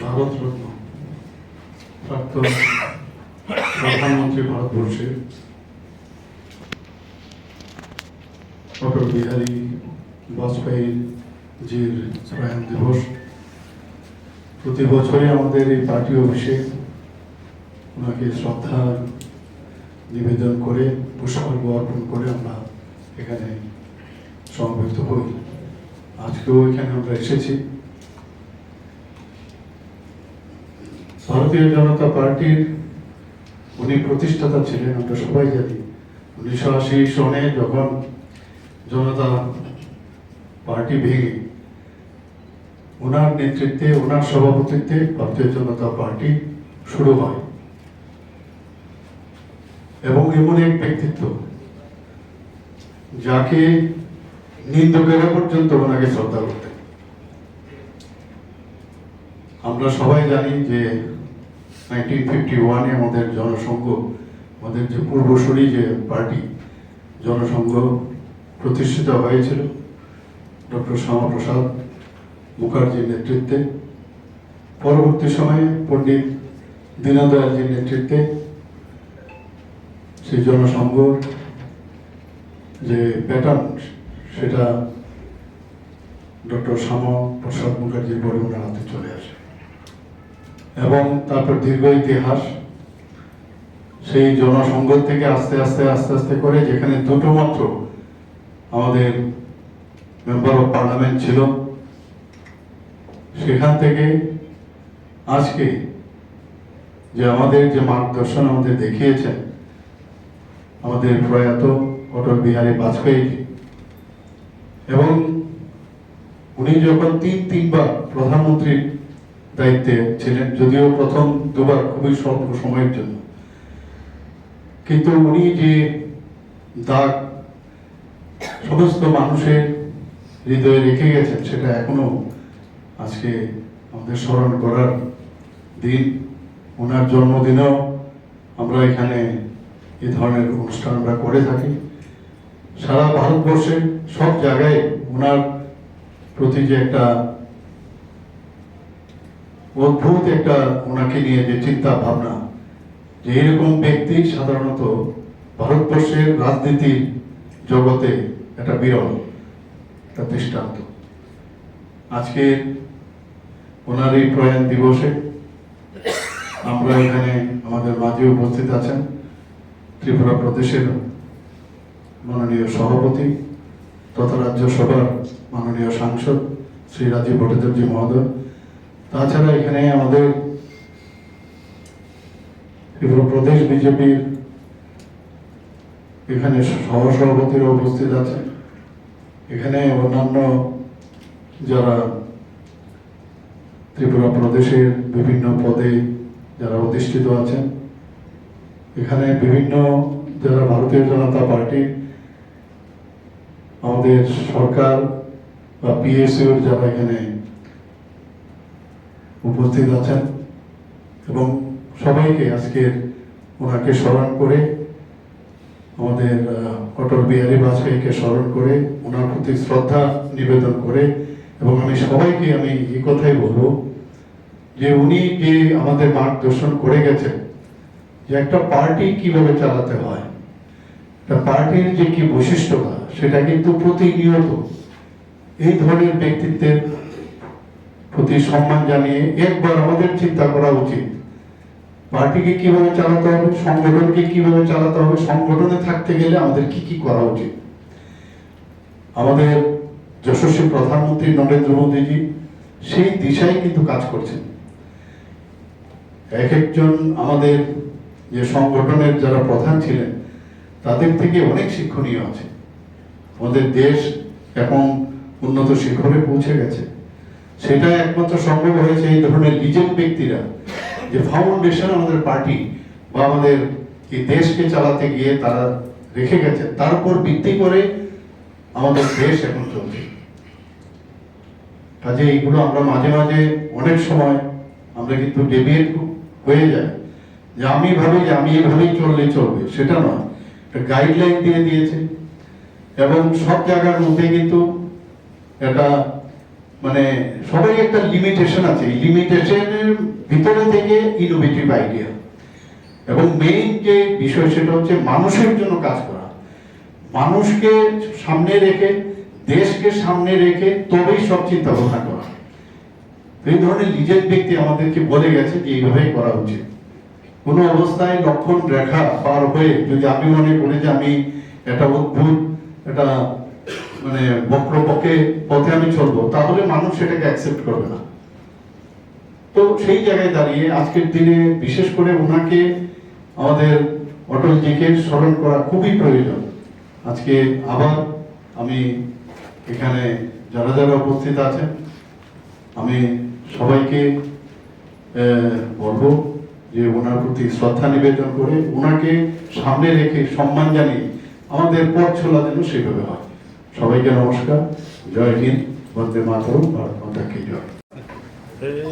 ভারতরত্ন প্রাক্তন প্রধানমন্ত্রী ভারতবর্ষের অটল বিহারী বাজপেয়ীর যে প্রয়াণ দিবস। প্রতি বছরই আমাদের এই পার্টি অফিসে ওনাকে শ্রদ্ধা নিবেদন করে পুষ্পার্ঘ অর্পণ করে আমরা এখানে সমবেত হই। আজকেও এখানে আমরা এসেছি। ভারতীয় জনতা পার্টির উনি প্রতিষ্ঠাতা ছিলেন, আমরা সবাই জানি। উনিশশো আশি সনে যখন জনতা পার্টি ভেঙে ওনার নেতৃত্বে, ওনার সভাপতিত্বে ভারতীয় জনতা পার্টি শুরু হয়। এবং এমন এক ব্যক্তিত্ব যাকে নিন্দকেরা পর্যন্ত ওনাকে শ্রদ্ধা করতেন। আমরা সবাই জানি যে নাইনটিন ফিফটি ওয়ানে আমাদের জনসংঘ, আমাদের যে পূর্বসূরি যে পার্টি, জনসংঘ প্রতিষ্ঠিত হয়েছিল। ডক্টর শ্যামাপ্রসাদ মুখার্জির নেতৃত্বে। পরবর্তী সময়ে পণ্ডিত দীনদয়ালজির নেতৃত্বে সেই জনসংঘ যে প্যাটার্ন সেটা ডক্টর শ্যামা প্রসাদ মুখার্জির ওনার হাতে চলে আসে। এবং তারপর দীর্ঘ ইতিহাস, সেই জনসংঘ থেকে আস্তে আস্তে আস্তে আস্তে করে যেখানে দুটো মাত্র আমাদের মেম্বার অফ পার্লামেন্ট ছিল, সেখান থেকে আজকে যে আমাদের যে মার্গদর্শন আমাদের দেখিয়েছেন আমাদের প্রয়াত অটল বিহারী বাজপেয়ী এবং উনি যখন তিন, তিনবার প্রধানমন্ত্রীর দায়িত্বে ছিলেন, যদিও প্রথম দুবার খুবই স্বল্প সময়ের জন্য। কিন্তু উনি যে দাগ সমস্ত মানুষের হৃদয়ে রেখে গেছেন, সেটা এখনও আজকে আমাদের স্মরণ করার দিন। ওনার জন্মদিনেও আমরা এখানে এই ধরনের অনুষ্ঠান আমরা করে থাকি। সারা ভারতবর্ষে সব জায়গায় ওনার প্রতি যে একটা অদ্ভুত একটা ওনাকে নিয়ে যে চিন্তা ভাবনা যে এরকম ব্যক্তি সাধারণত ভারতবর্ষের রাজনীতির জগতে একটা বিরল, একটা দৃষ্টান্ত। আজকে ওনার এই প্রয়াণ দিবসে আমরা এখানে আমাদের মাঝে উপস্থিত আছেন। ত্রিপুরা প্রদেশের মাননীয় সভাপতি তথা রাজ্যসভার মাননীয় সাংসদ শ্রী রাজীব ভট্টাচার্য মহোদয়। তাছাড়া এখানে আমাদের ত্রিপুরা প্রদেশ বিজেপির এখানে সহসভাপতিরা উপস্থিত আছে এখানে অন্যান্য যারা ত্রিপুরা প্রদেশের বিভিন্ন পদে যারা অধিষ্ঠিত আছেন এখানে বিভিন্ন যারা ভারতীয় জনতা পার্টি, আমাদের সরকার বা পিএসইউর যারা এখানে উপস্থিত আছেন এবং সবাইকে আজকের ওনাকে স্মরণ করে, আমাদের অটল বিহারী বাজপেয়ীকে স্মরণ করে, ওনার প্রতি শ্রদ্ধা নিবেদন করে এবং আমি সবাইকে আমি এই কথাই বলব যে উনি যে আমাদের মার্গদর্শন করে গেছেন যে একটা পার্টি কীভাবে চালাতে হয়? একটা পার্টির যে কি বৈশিষ্ট্যতা সেটা কিন্তু প্রতিনিয়ত এই ধরনের ব্যক্তিত্বের প্রতি সম্মান জানিয়ে একবার আমাদের চিন্তা করা উচিত। পার্টিকে কীভাবে চালাতে হবে, সংগঠনকে কীভাবে চালাতে হবে, সংগঠনে থাকতে গেলে আমাদের কি কি করা উচিত? আমাদের যশস্বী প্রধানমন্ত্রী নরেন্দ্র মোদীজি সেই দিশায় কিন্তু কাজ করছেন। এক একজন আমাদের যে সংগঠনের যারা প্রধান ছিলেন, তাদের থেকে অনেক শিক্ষণীয় আছে। আমাদের দেশ এখন উন্নত শিখরে পৌঁছে গেছে। সেটা একমাত্র সম্ভব হয়েছে এই ধরনের লিজেন্ড ব্যক্তিরা, যে ফাউন্ডেশন আমাদের পার্টি বা আমাদের এই দেশকে চালাতে গিয়ে তারা রেখে গেছে। তার উপর ভিত্তি করে আমাদের দেশ এখন চলছে। কাজে এইগুলো আমরা মাঝে মাঝে অনেক সময় আমরা কিন্তু ডেভিয়েট হয়ে যায় যে আমি ভাবি যে আমি এভাবেই চললে চলবে, সেটা নয়। একটা গাইডলাইন দিয়ে দিয়েছে। এবং সব জায়গার মধ্যে কিন্তু এটা মানে সবাই একটা লিমিটেশন আছে। এই লিমিটেশনের ভিতরে থেকে ইনোভেটিভ আইডিয়া এবং মেইন যে বিষয় সেটা হচ্ছে মানুষের জন্য কাজ করা। মানুষকে সামনে রেখে, দেশকে সামনে রেখে তবেই সব চিন্তা ভাবনা করা। এই ধরনের নিজের ব্যক্তি আমাদেরকে বলে গেছে যে এইভাবেই করা উচিত। কোনো অবস্থায় লক্ষণ রেখা পার হয়ে যদি আমি মনে করি যে আমি একটা অদ্ভুত, একটা মানে বক্র পক্ষে পথে আমি চলবো, তাহলে মানুষ সেটাকে অ্যাকসেপ্ট করবে না। তো সেই জায়গায় দাঁড়িয়ে আজকের দিনে বিশেষ করে ওনাকে আমাদের অটলজিকে স্মরণ করা খুবই প্রয়োজন। আজকে আবার আমি এখানে যারা যারা উপস্থিত আছেন, আমি সবাইকে বলব যে ওনার প্রতি শ্রদ্ধা নিবেদন করে ওনাকে সামনে রেখে সম্মান জানিয়ে আমাদের পথ ছোলা যেন সেভাবে হয় সবাইকে নমস্কার জয় হিন্দ বন্দে মাতরম ভারত মাতাকে জয় এই